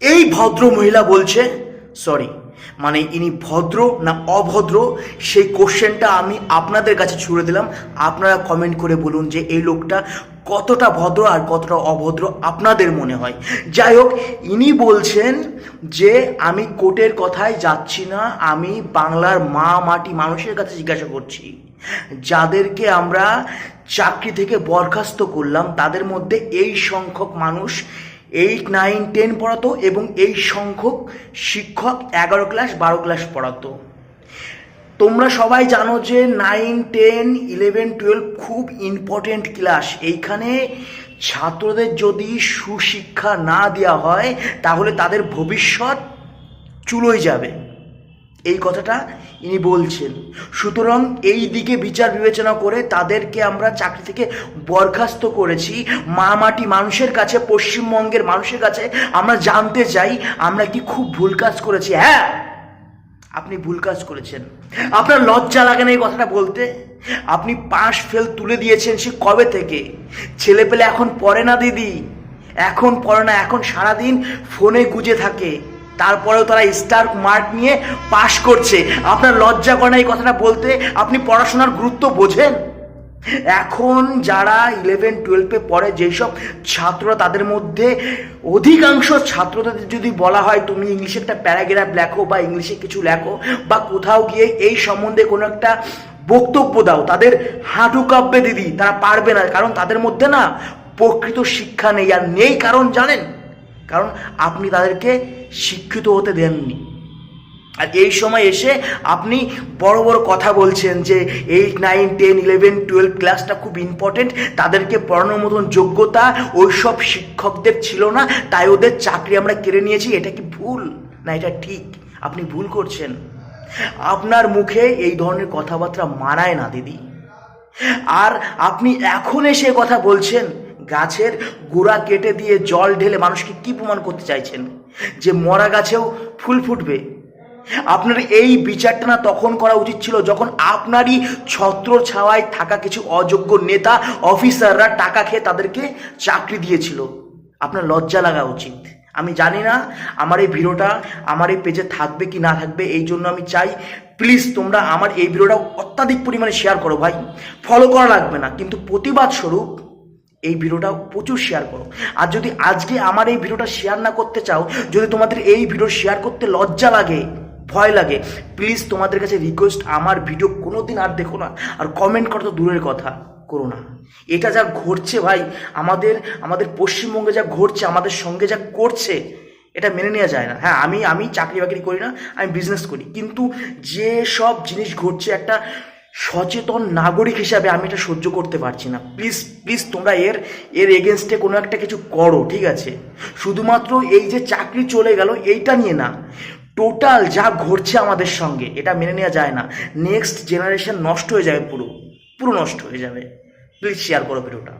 এই ভদ্র মহিলা বলছে সরি মানে ইনি ভদ্র না অভদ্র? সেই কোশ্চেনটা আমি আপনাদের কাছে ছুড়ে দিলাম। আপনারা কমেন্ট করে বলুন যে এই লোকটা কতটা ভদ্র আর কতটা অভদ্র আপনাদের মনে হয়? যাই হোক, ইনি বলছেন যে, আমি কোর্টের কথায় যাচ্ছি না, আমি বাংলার মা মাটি মানুষের কাছে জিজ্ঞাসা করছি। যাদেরকে আমরা চাকরি থেকে বরখাস্ত করলাম, তাদের মধ্যে এই সংখ্যক মানুষ এইট নাইন টেন পড়াতো এবং এই সংখ্যক শিক্ষক এগারো ক্লাস বারো ক্লাস পড়াতো। তোমরা সবাই জানো যে নাইন টেন ইলেভেন টুয়েলভ খুব ইম্পর্টেন্ট ক্লাস এইখানে ছাত্রদের যদি সুশিক্ষা না দেওয়া হয়, তাহলে তাদের ভবিষ্যৎ চুলোয় যাবে। এই কথাটা ইনি বলছেন। সুতরাং এই দিকে বিচার বিবেচনা করে তাদেরকে আমরা চাকরি থেকে বরখাস্ত করেছি। মা মাটি মানুষের কাছে, পশ্চিমবঙ্গের মানুষের কাছে আমরা জানতে চাই, আমরা কি খুব ভুল কাজ করেছি? হ্যাঁ আপনি ভুল কাজ করেছেন। আপনার লজ্জা লাগে না এই কথাটা বলতে? আপনি পাশ ফেল তুলে দিয়েছেন সে কবে থেকে? ছেলে পেলে এখন পড়ে না দিদি। এখন পড়ে না, এখন সারাদিন ফোনে গুজে থাকে। তারপরেও তারা স্টার মার্ক নিয়ে পাশ করছে। আপনার লজ্জা করে না এই কথাটা বলতে? আপনি পড়াশোনার গুরুত্ব বোঝেন? এখন যারা ইলেভেন টুয়েলভে পড়ে, যেসব ছাত্ররা তাদের মধ্যে অধিকাংশ ছাত্রদের যদি বলা হয়, তুমি ইংলিশে একটা প্যারাগ্রাফ লেখো বা ইংলিশে কিছু লেখো বা কোথাও গিয়ে এই সম্বন্ধে কোনো একটা বক্তব্য দাও, তাদের হাঁটু কাঁপবে দিদি, তারা পারবে না, কারণ তাদের মধ্যে না প্রকৃত শিক্ষা নেই আর নেই। কারণ জানেন কারণ আপনি তাদেরকে শিক্ষিত হতে দেননি। আর এই সময় এসে আপনি বড় বড় কথা বলছেন যে eight nine ten eleven twelve ক্লাসটা খুব ইম্পর্টেন্ট তাদেরকে পড়ানোর মতন যোগ্যতা ওই সব শিক্ষকদের ছিল না, তাই ওদের চাকরি আমরা কেড়ে নিয়েছি, এটা কি ভুল? না, এটা ঠিক। আপনি ভুল করছেন। আপনার মুখে এই ধরনের কথাবার্তা মানায় না, দিদি। আর আপনি এখন এসে কথা বলছেন গাছের গোড়া কেটে দিয়ে জল ঢেলে মানুষকে কি প্রমাণ করতে চাইছেন? যে মরা গাছেও ফুল ফুটবে। আপনার এই বিচারটা না তখন করা উচিত ছিল যখন আপনারই ছত্র ছাওয়ায় থাকা কিছু অযোগ্য নেতা, অফিসাররা টাকা খেয়ে তাদেরকে চাকরি দিয়েছিল। আপনার লজ্জা লাগা উচিত। আমি জানি না আমার এই ভিডিওটা আমার এই পেজে থাকবে কি না থাকবে, এই জন্য আমি চাই প্লিজ তোমরা আমার এই ভিডিওটা অত্যাধিক পরিমাণে শেয়ার করো ভাই। ফলো করা লাগবে না, কিন্তু প্রতিবাদ স্বরূপ এই ভিডিওটা প্রচুর শেয়ার করো। আর যদি আজকে আমার এই ভিডিওটা শেয়ার না করতে চাও, যদি তোমাদের এই ভিডিও শেয়ার করতে লজ্জা লাগে, ভয় লাগে প্লিজ তোমাদের কাছে রিকোয়েস্ট আমার ভিডিও কোনো দিন আর দেখো না। আর কমেন্ট করা তো দূরের কথা, করো না। এটা যা ঘটছে ভাই, আমাদের আমাদের পশ্চিমবঙ্গে যা ঘটছে, আমাদের সঙ্গে যা করছে, এটা মেনে নেওয়া যায় না। হ্যাঁ আমি আমি চাকরি বাকরি করি না, আমি বিজনেস করি। কিন্তু যে সব জিনিস ঘটছে, একটা সচেতন নাগরিক হিসাবে আমি এটা সহ্য করতে পারছি না। প্লিজ প্লিজ তোমরা এর এর এগেনস্টে কোনো একটা কিছু করো, ঠিক আছে? শুধুমাত্র এই যে চাকরি চলে গেল, এইটা নিয়ে না। টোটাল যা ঘটছে আমাদের সঙ্গে, এটা মেনে নেওয়া যায় না। নেক্সট জেনারেশন নষ্ট হয়ে যাবে পুরো। পুরো নষ্ট হয়ে যাবে। প্লিজ শেয়ার করো ভিডিওটা